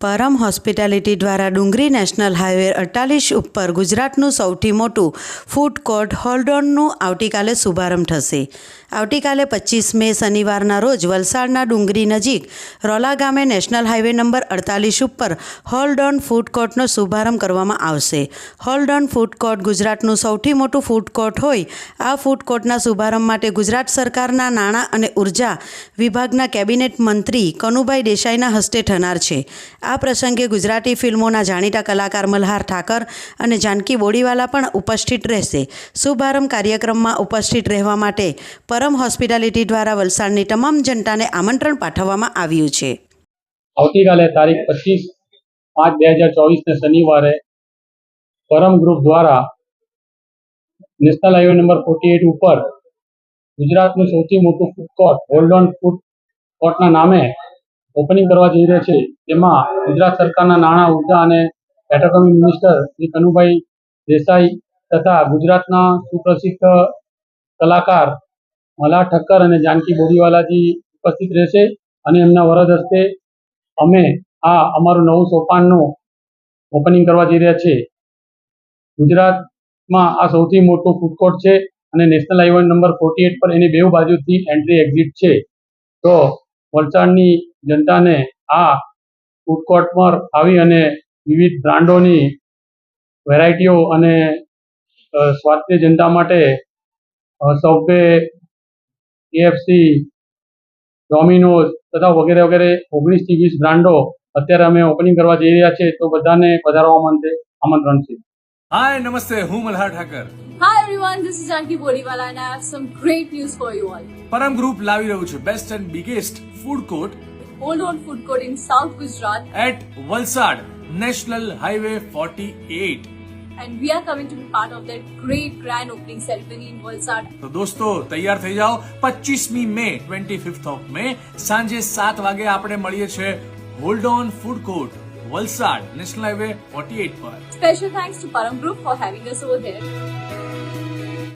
પરમ hospitality દ્વારા ડુંગરી national highway અડતાલીસ ઉપર ગુજરાતનું સૌથી મોટું ફૂડ કોર્ટ હોલ્ડોનનું આવતીકાલે શુભારંભ થશે. આવતીકાલે પચીસ મે શનિવારના રોજ વલસાડના ડુંગરી નજીક રોલા ગામે નેશનલ હાઈવે નંબર અડતાલીસ ઉપર હોલ્ડોન ફૂડ કોર્ટનો શુભારંભ કરવામાં આવશે. હોલ્ડોન ફૂડ કોર્ટ ગુજરાતનું સૌથી મોટું ફૂડ કોર્ટ હોય, આ ફૂડ કોર્ટના શુભારંભ માટે ગુજરાત સરકારના નાણાં અને ઊર્જા વિભાગના કેબિનેટ મંત્રી કનુભાઈ દેસાઈના હસ્તે થનાર છે. આ પ્રસંગે ગુજરાતી ફિલ્મોના જાણીતા કલાકાર મલ્હાર ઠાકર અને જાનકી બોડીવાલા પણ ઉપસ્થિત રહેશે. શુભારંભ કાર્યક્રમમાં ઉપસ્થિત રહેવા માટે પરમ હોસ્પિટાલિટી દ્વારા વલસાડની તમામ જનતાને આમંત્રણ પાઠવવામાં આવ્યું છે. આવતીકાલે તારીખ પચીસ પાંચ બે હજાર ચોવીસને શનિવારે પરમ ગ્રુપ દ્વારા national highway number forty eight ઉપર ગુજરાતનું સૌથી મોટું food court hold on food કોર્ટના નામે ઓપનિંગ કરવા જઈ રહ્યા છે, તેમાં ગુજરાત સરકારના નાણાં, ઊર્જા અને પેટ્રોકેમિક મિનિસ્ટર શ્રી કનુભાઈ દેસાઈ તથા ગુજરાતના સુપ્રસિદ્ધ કલાકાર મલા ઠક્કર અને જાનકી બોરીવાલાજી ઉપસ્થિત રહેશે અને એમના વરદ હસ્તે અમે આ અમારું નવું સોપાનનું ઓપનિંગ કરવા જઈ રહ્યા છીએ. ગુજરાતમાં આ સૌથી મોટું ફૂડ કોર્ટ છે અને national highway number forty eight પર એની બેઉ બાજુથી એન્ટ્રી એક્ઝિટ છે. તો વલસાડની જનતાને આ ફૂડ કોર્ટ પર આવી અને વિવિધ બ્રાન્ડોની વેરાયટીઓ અને સ્વાસ્થ્ય જનતા માટે સબવે કેએફસી ડોમિનોઝ તથા વગેરે વગેરે ઓગણીસથી વીસ બ્રાન્ડો અત્યારે અમે ઓપનિંગ કરવા જઈ રહ્યા છીએ તો બધાને પધારવા માટે આમંત્રણ છે. હાય નમસ્તે હું Malhar Thakar. Hi everyone this is Janki Bodiwala and I have some great news for you all Param group લાવી રહ્યું છે. Best and biggest food court Hold on food court in South Gujarat at Valsad National Highway 48 and we are coming to be part of that great grand opening ceremony in Valsad. તો દોસ્તો તૈયાર થઈ જાઓ 25મી મે 25th of મે સાંજે 7 વાગે આપણે મળીએ છે hold on food court Valsad national highway 48 પર special thanks to Param group for having us over there.